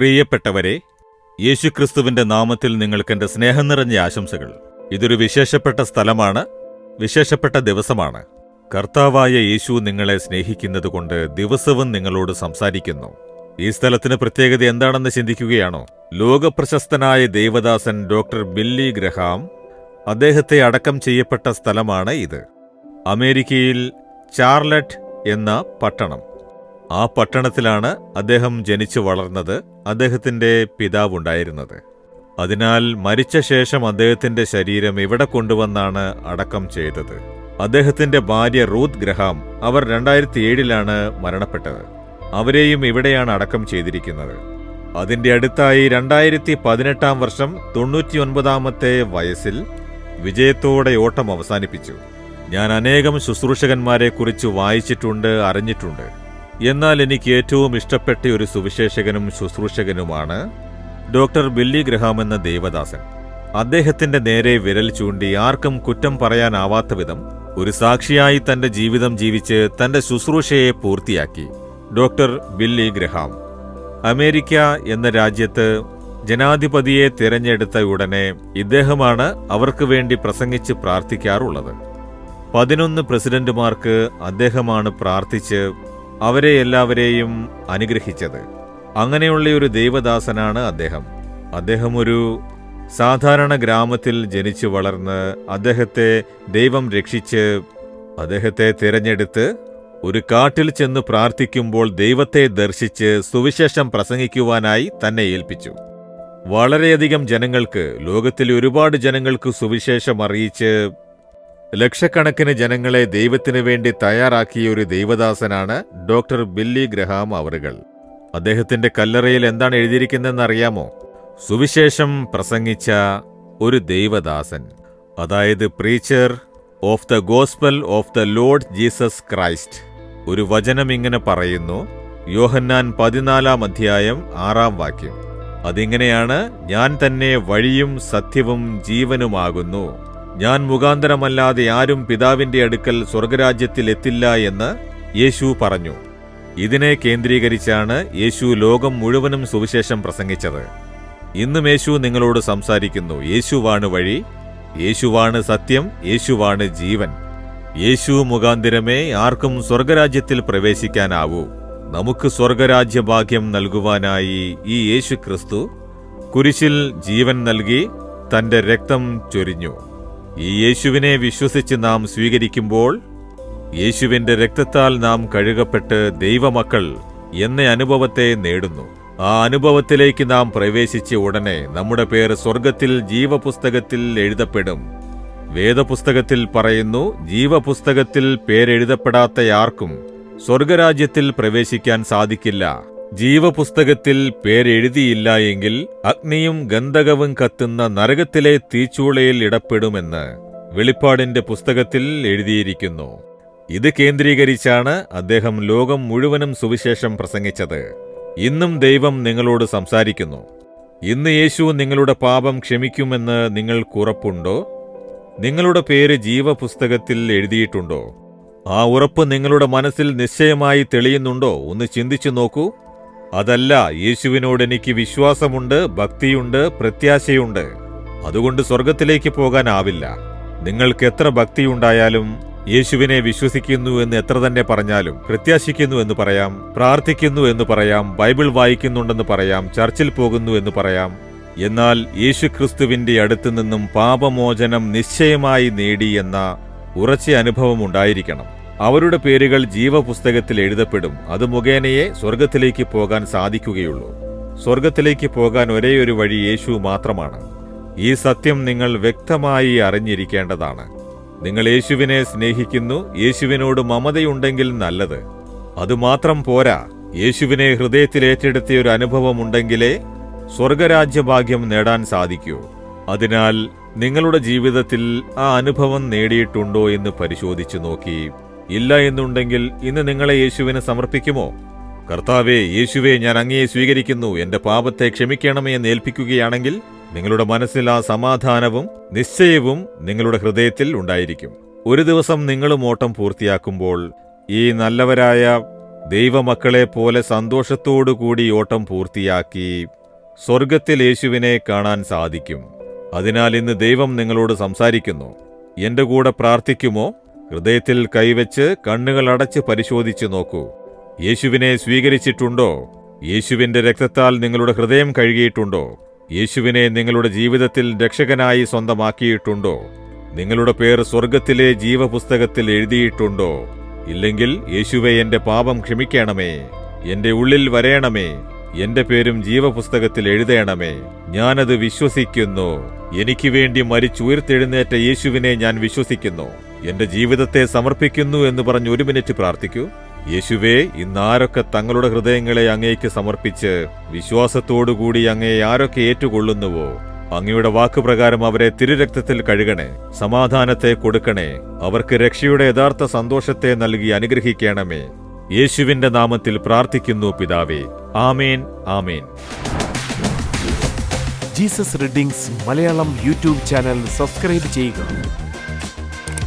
പ്രിയപ്പെട്ടവരെ യേശുക്രിസ്തുവിന്റെ നാമത്തിൽ നിങ്ങൾക്ക് സ്നേഹം നിറഞ്ഞ ആശംസകൾ. ഇതൊരു വിശേഷപ്പെട്ട സ്ഥലമാണ് വിശേഷപ്പെട്ട ദിവസമാണ്. കർത്താവായ യേശു നിങ്ങളെ സ്നേഹിക്കുന്നതുകൊണ്ട് ദിവസവും നിങ്ങളോട് സംസാരിക്കുന്നു. ഈ സ്ഥലത്തിന് പ്രത്യേകത എന്താണെന്ന് ചിന്തിക്കുകയാണോ? ലോകപ്രശസ്തനായ ദേവദാസൻ ഡോക്ടർ ബില്ലി ഗ്രഹാം അദ്ദേഹത്തെ അടക്കം ചെയ്യപ്പെട്ട സ്ഥലമാണ് ഇത്. അമേരിക്കയിൽ ചാർലറ്റ് എന്ന പട്ടണം. ആ പട്ടണത്തിലാണ് അദ്ദേഹം ജനിച്ചു വളർന്നത് അദ്ദേഹത്തിന്റെ പിതാവുണ്ടായിരുന്നത് അതിനാൽ മരിച്ച ശേഷം അദ്ദേഹത്തിന്റെ ശരീരം ഇവിടെ കൊണ്ടുവന്നാണ് അടക്കം ചെയ്തത്? അദ്ദേഹത്തിന്റെ ഭാര്യ റൂത്ത് ഗ്രഹാം അവർ രണ്ടായിരത്തി ഏഴിലാണ് മരണപ്പെട്ടത്. അവരെയും ഇവിടെയാണ് അടക്കം ചെയ്തിരിക്കുന്നത്. അതിന്റെ അടുത്തായി രണ്ടായിരത്തി പതിനെട്ടാം വർഷം തൊണ്ണൂറ്റിയൊൻപതാമത്തെ വയസ്സിൽ വിജയത്തോടെ ഓട്ടം അവസാനിപ്പിച്ചു. ഞാൻ അനേകം ശുശ്രൂഷകന്മാരെ കുറിച്ച് വായിച്ചിട്ടുണ്ട് അറിഞ്ഞിട്ടുണ്ട്. എന്നാൽ എനിക്ക് ഏറ്റവും ഇഷ്ടപ്പെട്ട ഒരു സുവിശേഷകനും ശുശ്രൂഷകനുമാണ് ഡോക്ടർ ബില്ലി ഗ്രഹാം എന്ന ദേവദാസൻ. അദ്ദേഹത്തിന്റെ നേരെ വിരൽ ചൂണ്ടി ആർക്കും കുറ്റം പറയാനാവാത്ത വിധം ഒരു സാക്ഷിയായി തന്റെ ജീവിതം ജീവിച്ച് തന്റെ ശുശ്രൂഷയെ പൂർത്തിയാക്കി. Doctor Billy Graham. അമേരിക്ക എന്ന രാജ്യത്ത് ജനാധിപതിയെ തിരഞ്ഞെടുത്ത ഉടനെ ഇദ്ദേഹമാണ് അവർക്ക് വേണ്ടി പ്രസംഗിച്ച് പ്രാർത്ഥിക്കാറുള്ളത്. പതിനൊന്ന് പ്രസിഡന്റുമാർക്ക് അദ്ദേഹമാണ് പ്രാർത്ഥിച്ച് അവരെ എല്ലാവരെയും അനുഗ്രഹിച്ചത്. അങ്ങനെയുള്ള ഒരു ദൈവദാസനാണ് അദ്ദേഹം. അദ്ദേഹം ഒരു സാധാരണ ഗ്രാമത്തിൽ ജനിച്ചു വളർന്ന് അദ്ദേഹത്തെ ദൈവം രക്ഷിച്ച് അദ്ദേഹത്തെ തിരഞ്ഞെടുത്ത് ഒരു കാട്ടിൽ ചെന്ന് പ്രാർത്ഥിക്കുമ്പോൾ ദൈവത്തെ ദർശിച്ച് സുവിശേഷം പ്രസംഗിക്കുവാനായി തന്നെ ഏൽപ്പിച്ചു. വളരെയധികം ജനങ്ങൾക്ക് ലോകത്തിലെ ഒരുപാട് ജനങ്ങൾക്ക് സുവിശേഷം അറിയിച്ച് ലക്ഷക്കണക്കിന് ജനങ്ങളെ ദൈവത്തിനു വേണ്ടി തയ്യാറാക്കിയ ഒരു ദൈവദാസനാണ് ഡോക്ടർ ബില്ലി ഗ്രഹാം അവറുകൾ. അദ്ദേഹത്തിന്റെ കല്ലറയിൽ എന്താണ് എഴുതിയിരിക്കുന്നതെന്ന് അറിയാമോ സുവിശേഷം പ്രസംഗിച്ച ഒരു ദൈവദാസൻ അതായത് preacher of the gospel of the Lord Jesus Christ ഒരു വചനം ഇങ്ങനെ പറയുന്നു യോഹന്നാൻ പതിനാലാം അധ്യായം ആറാം വാക്യം. അതിങ്ങനെയാണ് ഞാൻ തന്നെ വഴിയും സത്യവും ജീവനുമാകുന്നു. ഞാൻ മുഖാന്തരമല്ലാതെ ആരും പിതാവിന്റെ അടുക്കൽ സ്വർഗരാജ്യത്തിൽ എത്തില്ല എന്ന് യേശു പറഞ്ഞു. ഇതിനെ കേന്ദ്രീകരിച്ചാണ് യേശു ലോകം മുഴുവനും സുവിശേഷം പ്രസംഗിച്ചത്. ഇന്നും യേശു നിങ്ങളോട് സംസാരിക്കുന്നു. യേശുവാണ് വഴി യേശുവാണ് സത്യം യേശുവാണ് ജീവൻ. യേശു മുഖാന്തിരമേ ആർക്കും സ്വർഗരാജ്യത്തിൽ പ്രവേശിക്കാനാവൂ. നമുക്ക് സ്വർഗരാജ്യഭാഗ്യം നൽകുവാനായി ഈ യേശു ക്രിസ്തു കുരിശിൽ ജീവൻ നൽകി തന്റെ രക്തം ചൊരിഞ്ഞു. ഈ യേശുവിനെ വിശ്വസിച്ച് നാം സ്വീകരിക്കുമ്പോൾ യേശുവിന്റെ രക്തത്താൽ നാം കഴുകപ്പെട്ട് ദൈവമക്കൾ എന്ന അനുഭവത്തെ നേടുന്നു. ആ അനുഭവത്തിലേക്ക് നാം പ്രവേശിച്ച ഉടനെ നമ്മുടെ പേര് സ്വർഗത്തിൽ ജീവപുസ്തകത്തിൽ എഴുതപ്പെടും. വേദപുസ്തകത്തിൽ പറയുന്നു ജീവപുസ്തകത്തിൽ പേരെഴുതപ്പെടാത്ത ആർക്കും സ്വർഗരാജ്യത്തിൽ പ്രവേശിക്കാൻ സാധിക്കില്ല. ജീവപുസ്തകത്തിൽ പേരെഴുതിയില്ല എങ്കിൽ അഗ്നിയും ഗന്ധകവും കത്തുന്ന നരകത്തിലെ തീച്ചൂളയിൽ ഇടപെടുമെന്ന് വെളിപ്പാടിന്റെ പുസ്തകത്തിൽ എഴുതിയിരിക്കുന്നു. ഇത് കേന്ദ്രീകരിച്ചാണ് അദ്ദേഹം ലോകം മുഴുവനും സുവിശേഷം പ്രസംഗിച്ചത്. ഇന്നും ദൈവം നിങ്ങളോട് സംസാരിക്കുന്നു. ഇന്ന് യേശു നിങ്ങളുടെ പാപം ക്ഷമിക്കുമെന്ന് നിങ്ങൾക്ക് ഉറപ്പുണ്ടോ? നിങ്ങളുടെ പേര് ജീവപുസ്തകത്തിൽ എഴുതിയിട്ടുണ്ടോ? ആ ഉറപ്പ് നിങ്ങളുടെ മനസ്സിൽ നിശ്ചയമായി തെളിയുന്നുണ്ടോ? ഒന്ന് ചിന്തിച്ചു നോക്കൂ. അതല്ല യേശുവിനോട് എനിക്ക് വിശ്വാസമുണ്ട് ഭക്തിയുണ്ട് പ്രത്യാശയുണ്ട്. അതുകൊണ്ട് സ്വർഗത്തിലേക്ക് പോകാനാവില്ല. നിങ്ങൾക്ക് എത്ര ഭക്തി ഭക്തിയുണ്ടായാലും യേശുവിനെ വിശ്വസിക്കുന്നു എന്ന് എത്ര തന്നെ പറഞ്ഞാലും പ്രത്യാശിക്കുന്നു എന്ന് പറയാം പ്രാർത്ഥിക്കുന്നു എന്ന് പറയാം ബൈബിൾ വായിക്കുന്നുണ്ടെന്ന് പറയാം ചർച്ചിൽ പോകുന്നു എന്ന് പറയാം. എന്നാൽ യേശുക്രിസ്തുവിന്റെ അടുത്തു നിന്നും പാപമോചനം നിശ്ചയമായി നേടി എന്ന ഉറച്ച അനുഭവം ഉണ്ടായിരിക്കണം. അവരുടെ പേരുകൾ ജീവപുസ്തകത്തിൽ എഴുതപ്പെടും. അത് മുഖേനയെ സ്വർഗത്തിലേക്ക് പോകാൻ സാധിക്കുകയുള്ളൂ. സ്വർഗത്തിലേക്ക് പോകാൻ ഒരേയൊരു വഴി യേശു മാത്രമാണ്. ഈ സത്യം നിങ്ങൾ വ്യക്തമായി അറിഞ്ഞിരിക്കേണ്ടതാണ്. നിങ്ങൾ യേശുവിനെ സ്നേഹിക്കുന്നു യേശുവിനോട് മമതയുണ്ടെങ്കിൽ നല്ലത്. അതുമാത്രം പോരാ. യേശുവിനെ ഹൃദയത്തിൽ ഏറ്റെടുത്തിയ ഒരു അനുഭവമുണ്ടെങ്കിലേ സ്വർഗരാജ്യഭാഗ്യം നേടാൻ സാധിക്കൂ. അതിനാൽ നിങ്ങളുടെ ജീവിതത്തിൽ ആ അനുഭവം നേടിയിട്ടുണ്ടോ എന്ന് പരിശോധിച്ചു നോക്കി. ഇല്ല എന്നുണ്ടെങ്കിൽ ഇന്ന് നിങ്ങളെ യേശുവിന് സമർപ്പിക്കുമോ? കർത്താവേ യേശുവെ ഞാൻ അങ്ങയെ സ്വീകരിക്കുന്നു. എന്റെ പാപത്തെ ക്ഷമിക്കണമേ എന്ന് ഏൽപ്പിക്കുകയാണെങ്കിൽ നിങ്ങളുടെ മനസ്സിൽ ആ സമാധാനവും നിശ്ചയവും നിങ്ങളുടെ ഹൃദയത്തിൽ ഉണ്ടായിരിക്കും. ഒരു ദിവസം നിങ്ങളും ഓട്ടം പൂർത്തിയാക്കുമ്പോൾ ഈ നല്ലവരായ ദൈവമക്കളെ പോലെ സന്തോഷത്തോടുകൂടി ഓട്ടം പൂർത്തിയാക്കി സ്വർഗത്തിൽ യേശുവിനെ കാണാൻ സാധിക്കും. അതിനാൽ ഇന്ന് ദൈവം നിങ്ങളോട് സംസാരിക്കുന്നു. എന്റെ കൂടെ പ്രാർത്ഥിക്കുമോ? ഹൃദയത്തിൽ കൈവച്ച് കണ്ണുകൾ അടച്ച് പരിശോധിച്ച് നോക്കൂ. യേശുവിനെ സ്വീകരിച്ചിട്ടുണ്ടോ? യേശുവിന്റെ രക്തത്താൽ നിങ്ങളുടെ ഹൃദയം കഴുകിയിട്ടുണ്ടോ? യേശുവിനെ നിങ്ങളുടെ ജീവിതത്തിൽ രക്ഷകനായി സ്വന്തമാക്കിയിട്ടുണ്ടോ? നിങ്ങളുടെ പേർ സ്വർഗത്തിലെ ജീവപുസ്തകത്തിൽ എഴുതിയിട്ടുണ്ടോ? ഇല്ലെങ്കിൽ യേശുവെ എന്റെ പാപം ക്ഷമിക്കണമേ. എന്റെ ഉള്ളിൽ വരയണമേ. എന്റെ പേരും ജീവപുസ്തകത്തിൽ എഴുതണമേ. ഞാനത് വിശ്വസിക്കുന്നു. എനിക്ക് വേണ്ടി മരിച്ചുയർത്തെഴുന്നേറ്റ യേശുവിനെ ഞാൻ വിശ്വസിക്കുന്നു. എന്റെ ജീവിതത്തെ സമർപ്പിക്കുന്നു എന്ന് പറഞ്ഞ് ഒരു മിനിറ്റ് പ്രാർത്ഥിക്കൂ. യേശുവേ ഇന്നാരൊക്കെ തങ്ങളുടെ ഹൃദയങ്ങളെ അങ്ങേക്ക് സമർപ്പിച്ച് വിശ്വാസത്തോടുകൂടി അങ്ങയെ ആരൊക്കെ ഏറ്റുകൊള്ളുന്നുവോ അങ്ങയുടെ വാക്കുപ്രകാരം അവരെ തിരുരക്തത്തിൽ കഴുകണേ സമാധാനത്തെ കൊടുക്കണേ അവർക്ക് രക്ഷയുടെ യഥാർത്ഥ സന്തോഷത്തെ നൽകി അനുഗ്രഹിക്കണമേ. യേശുവിന്റെ നാമത്തിൽ പ്രാർത്ഥിക്കുന്നു പിതാവേ. ആമേൻ ആമേൻ. Jesus readings Malayalam YouTube channel subscribe ചെയ്യുക.